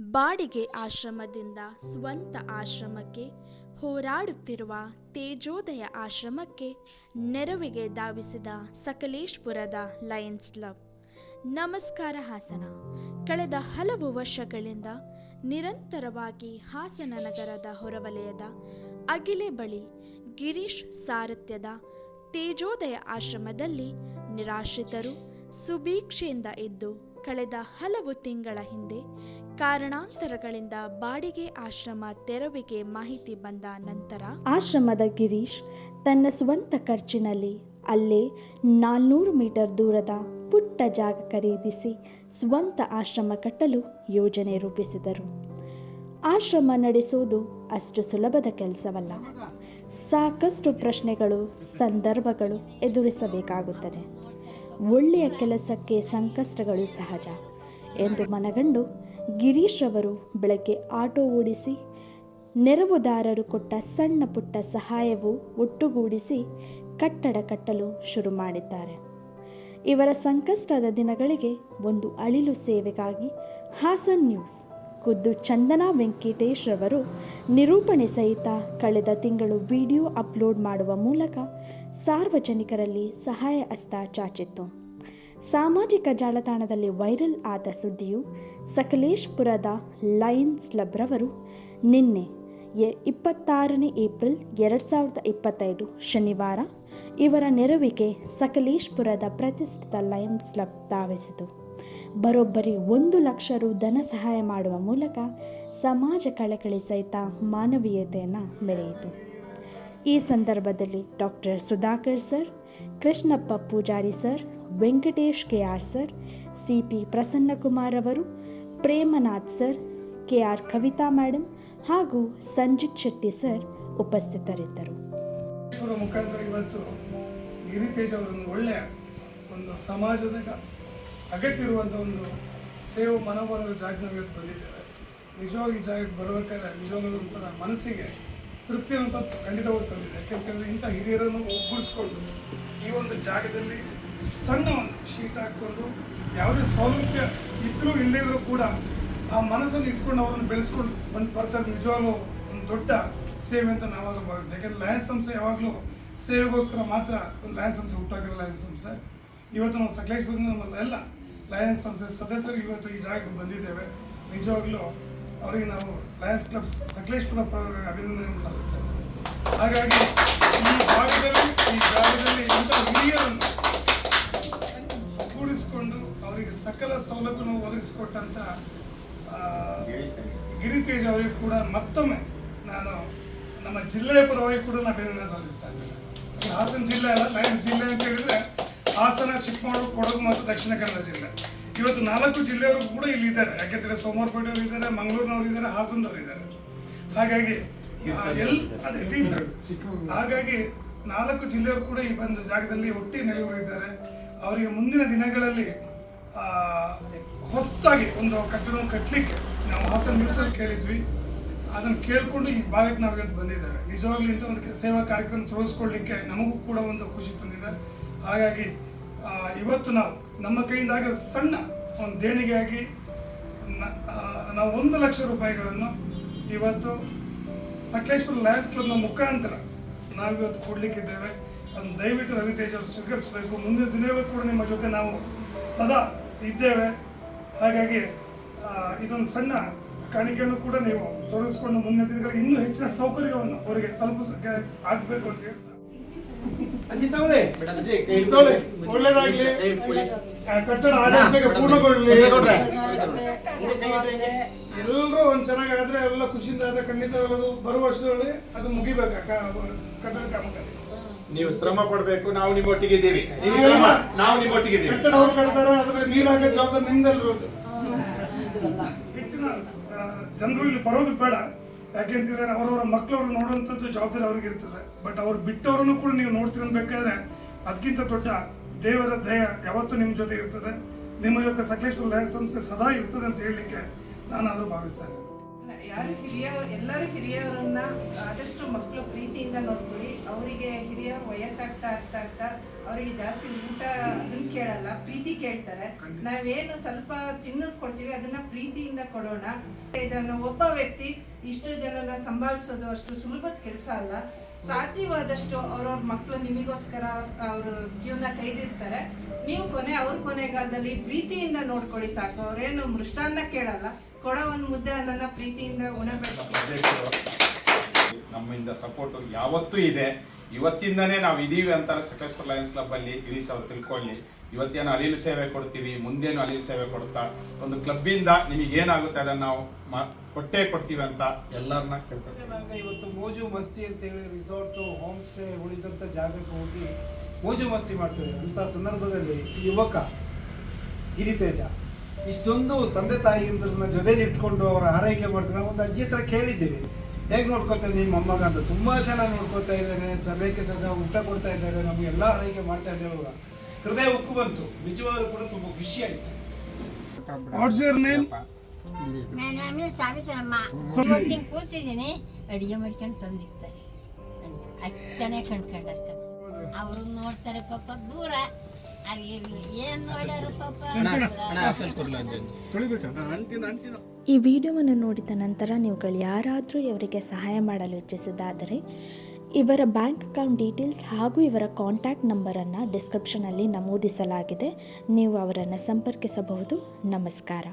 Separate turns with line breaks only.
ಬಾಡಿಗೆ ಆಶ್ರಮದಿಂದ ಸ್ವಂತ ಆಶ್ರಮಕ್ಕೆ ಹೋರಾಡುತ್ತಿರುವ ತೇಜೋದಯ ಆಶ್ರಮಕ್ಕೆ ನೆರವಿಗೆ ಧಾವಿಸಿದ ಸಕಲೇಶ್ಪುರದ ಲಯನ್ಸ್ ಕ್ಲಬ್. ನಮಸ್ಕಾರ ಹಾಸನ. ಕಳೆದ ಹಲವು ವರ್ಷಗಳಿಂದ ನಿರಂತರವಾಗಿ ಹಾಸನ ನಗರದ ಹೊರವಲಯದ ಅಗಿಲೆ ಬಳಿ ಗಿರೀಶ್ ಸಾರಥ್ಯದ ತೇಜೋದಯ ಆಶ್ರಮದಲ್ಲಿ ನಿರಾಶ್ರಿತರು ಸುಭೀಕ್ಷೆಯಿಂದ ಇದ್ದು ಕಳೆದ ಹಲವು ತಿಂಗಳ ಹಿಂದೆ ಕಾರಣಾಂತರಗಳಿಂದ ಬಾಡಿಗೆ ಆಶ್ರಮ ತೆರವಿಗೆ ಮಾಹಿತಿ ಬಂದ ನಂತರ ಆಶ್ರಮದ ಗಿರೀಶ್ ತನ್ನ ಸ್ವಂತ ಖರ್ಚಿನಲ್ಲಿ ಅಲ್ಲೇ ನಾಲ್ನೂರು ಮೀಟರ್ ದೂರದ ಪುಟ್ಟ ಜಾಗ ಖರೀದಿಸಿ ಸ್ವಂತ ಆಶ್ರಮ ಕಟ್ಟಲು ಯೋಜನೆ ರೂಪಿಸಿದರು. ಆಶ್ರಮ ನಡೆಸುವುದು ಅಷ್ಟು ಸುಲಭದ ಕೆಲಸವಲ್ಲ. ಸಾಕಷ್ಟು ಪ್ರಶ್ನೆಗಳು, ಸಂದರ್ಭಗಳು ಎದುರಿಸಬೇಕಾಗುತ್ತದೆ. ಒಳ್ಳೆಯ ಕೆಲಸಕ್ಕೆ ಸಂಕಷ್ಟಗಳು ಸಹಜ ಎಂದು ಮನಗಂಡು ಗಿರೀಶ್ ಅವರು ಬೆಳಗ್ಗೆ ಆಟೋ ಓಡಿಸಿ ನೆರವುದಾರರು ಕೊಟ್ಟ ಸಣ್ಣ ಪುಟ್ಟ ಸಹಾಯವು ಒಟ್ಟುಗೂಡಿಸಿ ಕಟ್ಟಡ ಕಟ್ಟಲು ಶುರು ಮಾಡಿದ್ದಾರೆ. ಇವರ ಸಂಕಷ್ಟದ ದಿನಗಳಿಗೆ ಒಂದು ಅಳಿಲು ಸೇವೆಗಾಗಿ ಹಾಸನ್ ನ್ಯೂಸ್. ಖುದ್ದು ಚಂದನಾ ವೆಂಕಟೇಶ್ ರವರು ನಿರೂಪಣೆ ಸಹಿತ ಕಳೆದ ತಿಂಗಳು ವಿಡಿಯೋ ಅಪ್ಲೋಡ್ ಮಾಡುವ ಮೂಲಕ ಸಾರ್ವಜನಿಕರಲ್ಲಿ ಸಹಾಯ ಹಸ್ತ ಚಾಚಿತ್ತು. ಸಾಮಾಜಿಕ ಜಾಲತಾಣದಲ್ಲಿ ವೈರಲ್ ಆದ ಸುದ್ದಿಯು ಸಕಲೇಶ್ಪುರದ ಲಯನ್ಸ್ ಕ್ಲಬ್ರವರು ನಿನ್ನೆ ಇಪ್ಪತ್ತಾರನೇ ಏಪ್ರಿಲ್ ಎರಡು ಸಾವಿರದ ಇಪ್ಪತ್ತೈದು ಶನಿವಾರ ಇವರ ನೆರವಿಗೆ ಸಕಲೇಶ್ಪುರದ ಪ್ರತಿಷ್ಠಿತ ಲಯನ್ಸ್ ಕ್ಲಬ್ ಧಾವಿಸಿತು. ಬರೋಬ್ಬರಿ ಒಂದು ಲಕ್ಷ ರು ಧನ ಸಹಾಯ ಮಾಡುವ ಮೂಲಕ ಸಮಾಜ ಕಳಕಳಿ ಸಹಿತ ಮಾನವೀಯತೆಯನ್ನು ಮೆರೆಯಿತು. ಈ ಸಂದರ್ಭದಲ್ಲಿ doctor Sudhakar sir, Krishnappa Poojari sir, Venkatesh K R sir C P Prasannakumar ಅವರು, Premnath sir K R Kavitha madam ಹಾಗೂ ಸಂಜಿತ್ ಶೆಟ್ಟಿ ಸರ್ ಉಪಸ್ಥಿತರಿದ್ದರು.
ಮುಖಾಂತರ ಇವತ್ತು ಅವರೊಂದು ಒಳ್ಳೆಯ ಒಂದು ಸಮಾಜದ ಅಗತ್ಯ ಇರುವಂಥ ಒಂದು ಸೇವೆ ಮನೋಭಾವದ ಜಾಗದಲ್ಲಿ ಇವತ್ತು ಬಂದಿದ್ದೇವೆ. ನಿಜವಾಗಿ ಜಾಗಕ್ಕೆ ಬರಬೇಕಾದ್ರೆ ನಿಜವಾಗ್ಲೂ ಮನಸ್ಸಿಗೆ ತೃಪ್ತಿ ಅಂತ ಖಂಡಿತವಾಗಿ ತಂದಿದೆ. ಯಾಕೆಂತಂದ್ರೆ ಇಂಥ ಹಿರಿಯರನ್ನು ಒಗ್ಗೂಡಿಸ್ಕೊಂಡು ಈ ಒಂದು ಜಾಗದಲ್ಲಿ ಸಣ್ಣ ಒಂದು ಶೀಟ್ ಹಾಕ್ಕೊಂಡು ಯಾವುದೇ ಸೌಲಭ್ಯ ಇದ್ರೂ ಇಲ್ಲದೇ ಇದ್ರೂ ಕೂಡ ಆ ಮನಸ್ಸನ್ನು ಇಟ್ಕೊಂಡು ಅವರನ್ನು ಬೆಳೆಸ್ಕೊಂಡು ಬಂದು ಬರ್ತಾರೆ ನಿಜವಾಗ್ಲೂ ಒಂದು ದೊಡ್ಡ ಸೇವೆ ಅಂತ ನಾವಾಗ ಭಾವಿಸ್ತೀವಿ. ಯಾಕಂದ್ರೆ ಲಯನ್ಸ್ ಸಂಸ್ಥೆ ಯಾವಾಗಲೂ ಸೇವೆಗೋಸ್ಕರ ಮಾತ್ರ ಒಂದು ಲಯನ್ಸ್ ಸಂಸ್ಥೆ ಹುಟ್ಟಾಗಿರೋ ಲಯನ್ಸ್ ಸಂಸ್ಥೆ. ಇವತ್ತು ನಾವು ಸಕಲೇಶ್ವರದಿಂದ ನಮ್ಮಲ್ಲ ಲಯನ್ಸ್ ಸಂಸ್ಥೆ ಸದಸ್ಯರು ಇವತ್ತು ಈ ಜಾಗಕ್ಕೆ ಬಂದಿದ್ದೇವೆ. ನಿಜವಾಗ್ಲೂ ಅವರಿಗೆ ನಾವು ಲಯನ್ಸ್ ಕ್ಲಬ್ ಸಕಲೇಶ್ಪುರ ಅವರ ಅಭಿನಂದನೆ ಸಲ್ಲಿಸ್ತೇವೆ. ಹಾಗಾಗಿ ಈ ಜಾಗದಲ್ಲಿ ಈ ಜಾಗದಲ್ಲಿ ಇಂಥ ಹಿರಿಯರನ್ನು ಕೂಡಿಸಿಕೊಂಡು ಅವರಿಗೆ ಸಕಲ ಸೌಲಭ್ಯವನ್ನು ಒದಗಿಸಿಕೊಟ್ಟಂತ ಆ, ಗಿರಿತೇಜ್ ಅವರಿಗೆ ಕೂಡ ಮತ್ತೊಮ್ಮೆ ನಾನು ನಮ್ಮ ಜಿಲ್ಲೆಯ ಪರವಾಗಿ ಕೂಡ ನಾನು ಅಭಿನಂದನೆ ಸಲ್ಲಿಸ್ತಾ ಇದ್ದೇನೆ ಈ ಹಾಸನ ಜಿಲ್ಲೆ ಅಲ್ಲ ಲಯನ್ಸ್ ಜಿಲ್ಲೆ ಅಂತ ಹೇಳಿದ್ರೆ ಹಾಸನ ಚಿಕ್ಕಮಗಳೂರು ಕೊಡಗು ಮತ್ತು ದಕ್ಷಿಣ ಕನ್ನಡ ಜಿಲ್ಲೆ. ಇವತ್ತು ನಾಲ್ಕು ಜಿಲ್ಲೆಯವರು ಕೂಡ ಇಲ್ಲಿ ಇದ್ದಾರೆ. ಯಾಕೆಂದರೆ ಸೋಮವಾರಪೇಟೆಯವರು ಇದ್ದಾರೆ ಮಂಗಳೂರಿನವರು ಇದ್ದಾರೆ ಹಾಸನದವರು ಇದ್ದಾರೆ. ಹಾಗಾಗಿ ಎಲ್ ಅದೇ. ಹಾಗಾಗಿ ನಾಲ್ಕು ಜಿಲ್ಲೆಯವರು ಕೂಡ ಈ ಒಂದು ಜಾಗದಲ್ಲಿ ಒಟ್ಟಿ ನೆಲೆಯೂರಿದ್ದಾರೆ. ಅವರಿಗೆ ಮುಂದಿನ ದಿನಗಳಲ್ಲಿ ಆ, ಹೊಸದಾಗಿ ಒಂದು ಕಟ್ಟಡವನ್ನು ಕಟ್ಟಲಿಕ್ಕೆ ನಾವು ಹಾಸನ ನ್ಯೂಸಲ್ಲಿ ಕೇಳಿದ್ವಿ. ಅದನ್ನು ಕೇಳಿಕೊಂಡು ಈ ಭಾಗಕ್ಕೆ ನಾವು ಇವತ್ತು ಬಂದಿದ್ದಾರೆ. ನಿಜವಾಗ್ಲೂ ಇಂಥ ಒಂದು ಸೇವಾ ಕಾರ್ಯಕ್ರಮ ತೋರಿಸ್ಕೊಳ್ಳಿಕ್ಕೆ ನಮಗೂ ಕೂಡ ಒಂದು ಖುಷಿ ತಂದಿದೆ. ಹಾಗಾಗಿ ಇವತ್ತು ನಾವು ನಮ್ಮ ಕೈಯಿಂದಾಗ ಸಣ್ಣ ಒಂದು ದೇಣಿಗೆಯಾಗಿ ನಾವು ಒಂದು ಲಕ್ಷ ರೂಪಾಯಿಗಳನ್ನು ಇವತ್ತು ಸಕಲೇಶ್ವರ ಲಯನ್ಸ್ ಕ್ಲಬ್ನ ಮುಖಾಂತರ ನಾವು ಇವತ್ತು ಕೊಡ್ಲಿಕ್ಕಿದ್ದೇವೆ. ಅದನ್ನು ದಯವಿಟ್ಟು ರವಿತೇಜ್ ಅವರು ಸ್ವೀಕರಿಸಬೇಕು. ಮುಂದಿನ ದಿನಗಳು ಕೂಡ ನಿಮ್ಮ ಜೊತೆ ನಾವು ಸದಾ ಇದ್ದೇವೆ. ಹಾಗಾಗಿ ಇದೊಂದು ಸಣ್ಣ ಕಾಣಿಕೆಯನ್ನು ಕೂಡ ನೀವು ತೊಡಗಿಸ್ಕೊಂಡು ಮುಂದಿನ ದಿನಗಳಲ್ಲಿ ಇನ್ನೂ ಹೆಚ್ಚಿನ ಸೌಕರ್ಯವನ್ನು ಅವರಿಗೆ ತಲುಪಿಸಕ್ಕೆ ಆಗಬೇಕು ಅಂತ ಹೇಳ್ತಾ ಅಜ್ಜಿ ತಗೊಳ್ಳಿ ತಗೊಳ್ಳಿ ಒಳ್ಳೇದಾಗ್ಲಿ. ಆ, ಕಟ್ಟಡ ಆದಷ್ಟು ಬೇಗ ಪೂರ್ಣಗೊಳ್ಳಿ. ಎಲ್ಲರೂ ಒಂದ್ ಚೆನ್ನಾಗಾದ್ರೆ ಎಲ್ಲ ಖುಷಿಯಿಂದ ಆದ್ರೆ ಖಂಡಿತ ಬರುವ ವರ್ಷದಲ್ಲಿ ಅದು ಮುಗಿಬೇಕು ಕಟ್ಟಡ ಕಾಮಗಾರಿ.
ನೀವು ಶ್ರಮ ಪಡ್ಬೇಕು ನಾವು ನಿಮ್ಮೊಟ್ಟಿಗೆ ಇದ್ದೀವಿ. ನೀವು ಶ್ರಮ ನಾವು ನಿಮ್ಮೊಟ್ಟಿಗೆ ಇದ್ದೀವಿ.
ಕಟ್ಟಡ ಅವ್ರು ಕಟ್ತಾರೆ ಅದ್ರ ನೀರ್ ಹಾಕೋ ಜವಾಬ್ದಾರಿ ನಿಮ್ದಲ್ಲಿರೋದು ಹೆಚ್ಚಿನ ಜನರು ಇಲ್ಲಿ ಬರೋದು ಬೇಡ. ಯಾಕೆಂತಂದ್ರೆ ಅವರವರ ಮಕ್ಕಳವ್ರು ನೋಡುವಂಥದ್ದು ಜವಾಬ್ದಾರಿ ಅವ್ರಿಗೆ ಇರ್ತದೆ. ಬಟ್ ಅವ್ರು ಬಿಟ್ಟವ್ರನ್ನು ಕೂಡ ನೀವು ನೋಡ್ತೀರ ಅನ್ಬೇಕಾದ್ರೆ ಅದಕ್ಕಿಂತ ದೊಡ್ಡ ದೇವರ ದಯ ಯಾವತ್ತೂ ನಿಮ್ಮ ಜೊತೆ ಇರ್ತದೆ. ನಿಮ್ಮ ಜೊತೆ ಸಕಲೇಶ್ವರ ಸಂಸ್ಥೆ ಸದಾ ಇರ್ತದೆ ಅಂತ ಹೇಳಲಿಕ್ಕೆ ನಾನಾದರೂ ಭಾವಿಸ್ತೇನೆ.
ಯಾರು ಹಿರಿಯ ಎಲ್ಲರೂ ಹಿರಿಯವರನ್ನ ಆದಷ್ಟು ಮಕ್ಕಳು ಪ್ರೀತಿಯಿಂದ ನೋಡ್ಕೊಳ್ಳಿ. ಅವರಿಗೆ ಹಿರಿಯ ವಯಸ್ಸಾಗ್ತಾ ಆಗ್ತಾ ಆಗ್ತಾ ಅವರಿಗೆ ಜಾಸ್ತಿ ಊಟ ಅದನ್ನ ಕೇಳಲ್ಲ, ಪ್ರೀತಿ ಕೇಳ್ತಾರೆ. ನಾವೇನು ಸ್ವಲ್ಪ ತಿನ್ನೋದು ಕೊಡ್ತೀವಿ, ಅದನ್ನ ಪ್ರೀತಿಯಿಂದ ಕೊಡೋಣ. ಜನ ಒಬ್ಬ ವ್ಯಕ್ತಿ ಇಷ್ಟು ಜನನ ಸಂಭಾಳಿಸೋದು ಅಷ್ಟು ಸುಲಭದ ಕೆಲಸ ಅಲ್ಲ. ಸಾಧ್ಯವಾದಷ್ಟು ಅವ್ರವ್ರ ಮಕ್ಕಳು ನಿಮಗೋಸ್ಕರ ಅವ್ರ ಜೀವನ ಕೈದಿರ್ತಾರೆ. ನೀವು ಕೊನೆ ಅವ್ರ ಕೊನೆಗಾಲದಲ್ಲಿ ಪ್ರೀತಿಯಿಂದ ನೋಡ್ಕೊಳ್ಳಿ ಸಾಕು. ಅವ್ರೇನು ಮೃಷ್ಟಾನ್ನ ಕೇಳಲ್ಲ. ಕೊಡೋ ಒಂದು ಮುದ್ದೆ ಅನ್ನನ ಪ್ರೀತಿಯಿಂದ ಉಣಬೇಕು
ನಮ್ಮಿಂದ ಸಪೋರ್ಟ್ ಯಾವತ್ತೂ ಇದೆ. ಇವತ್ತಿಂದನೇ ನಾವು ಇದೀವಿ ಅಂತಾರೆ ಸಕಲೇಶ್ವರ ಲಯನ್ಸ್ ಕ್ಲಬ್ ಅಲ್ಲಿ, ಗಿರೀಶ್ ಅವರು ತಿಳ್ಕೊಳ್ಳಿ. ಇವತ್ತೇನು ಅಲಿಲ್ ಸೇವೆ ಕೊಡ್ತೀವಿ, ಮುಂದೇನು ಅಲಿಲ್ ಸೇವೆ ಕೊಡ್ತಾ ಒಂದು ಕ್ಲಬ್ಬಿಂದ ನಿಮಗೆ ಏನಾಗುತ್ತೆ ಅದನ್ನ ನಾವು ಕೊಟ್ಟೇ ಕೊಡ್ತೀವಿ ಅಂತ ಎಲ್ಲರನ್ನ ಕೇಳ್ಕೊಳ್ತೀವಿ.
ಇವತ್ತು ಮೋಜು ಮಸ್ತಿ ಅಂತ ಹೇಳಿ ರಿಸಾರ್ಟ್ ಹೋಮ್ ಸ್ಟೇ ಉಳಿದಂಥ ಜಾಗಕ್ಕೆ ಹೋಗಿ ಮೋಜು ಮಸ್ತಿ ಮಾಡ್ತೇವೆ ಅಂತ ಸಂದರ್ಭದಲ್ಲಿ ಯುವಕ, ಗಿರಿತೇಜ, ಇಷ್ಟೊಂದು ತಂದೆ ತಾಯಿಯಿಂದ ಜೊತೆ ಇಟ್ಕೊಂಡು ಅವರ ಆರೈಕೆ ಮಾಡ್ತಾರೆ ಒಂದು ಅಜ್ಜಿ ಹತ್ರ ಕೇಳಿದ್ದೀವಿ. ಹೇಗೆ ನೋಡ್ಕೊತಾ ಇದ್ದೀನಿ? ಮೊಮ್ಮಗ ಅಂತ ತುಂಬ ಚೆನ್ನಾಗಿ ನೋಡ್ಕೊತಾ ಇದ್ದಾರೆ ಸಮಯಕ್ಕೆ ಸದಾ ಊಟ ಕೊಡ್ತಾ ಇದ್ದಾರೆ. ನಮಗೆಲ್ಲ ಆರೈಕೆ ಮಾಡ್ತಾ ಇದ್ದೇವೆ ಅವ್ರ. ಹೃದಯ ಉಕ್ಕು ಬಂತು. ನಿಜವಾಗ್ಲೂ ಕೂಡ ತುಂಬ ಖುಷಿ ಆಯಿತು.
ವಾಟ್ಸ್ ಯುವರ್ ನೇಮ್
ನಾನು ಆಮೇಲೆ ಸಾವಿತ್ರಮ್ಮ. ಇವತ್ತಿನ ಕೂತಿದ್ದೀನಿ. ಅಡಿಗೆ ಮಾಡ್ಕೊಂಡು ತಂದಿರ್ತಾರೆ. ಅಷ್ಟು ಚೆನ್ನಾಗಿ ಕಣ್ಕೊಂಡಾರ ಅವರು ನೋಡ್ತಾರೆ ಪಾಪ ದೂರ.
ಈ ವಿಡಿಯೋವನ್ನು ನೋಡಿದ ನಂತರ ನೀವುಗಳು ಯಾರಾದರೂ ಇವರಿಗೆ ಸಹಾಯ ಮಾಡಲು ಇಚ್ಛಿಸಿದ್ದಾದರೆ ಇವರ ಬ್ಯಾಂಕ್ ಅಕೌಂಟ್ ಡೀಟೇಲ್ಸ್ ಹಾಗೂ ಇವರ ಕಾಂಟ್ಯಾಕ್ಟ್ ನಂಬರನ್ನು ಡಿಸ್ಕ್ರಿಪ್ಷನಲ್ಲಿ ನಮೂದಿಸಲಾಗಿದೆ. ನೀವು ಅವರನ್ನು ಸಂಪರ್ಕಿಸಬಹುದು. ನಮಸ್ಕಾರ.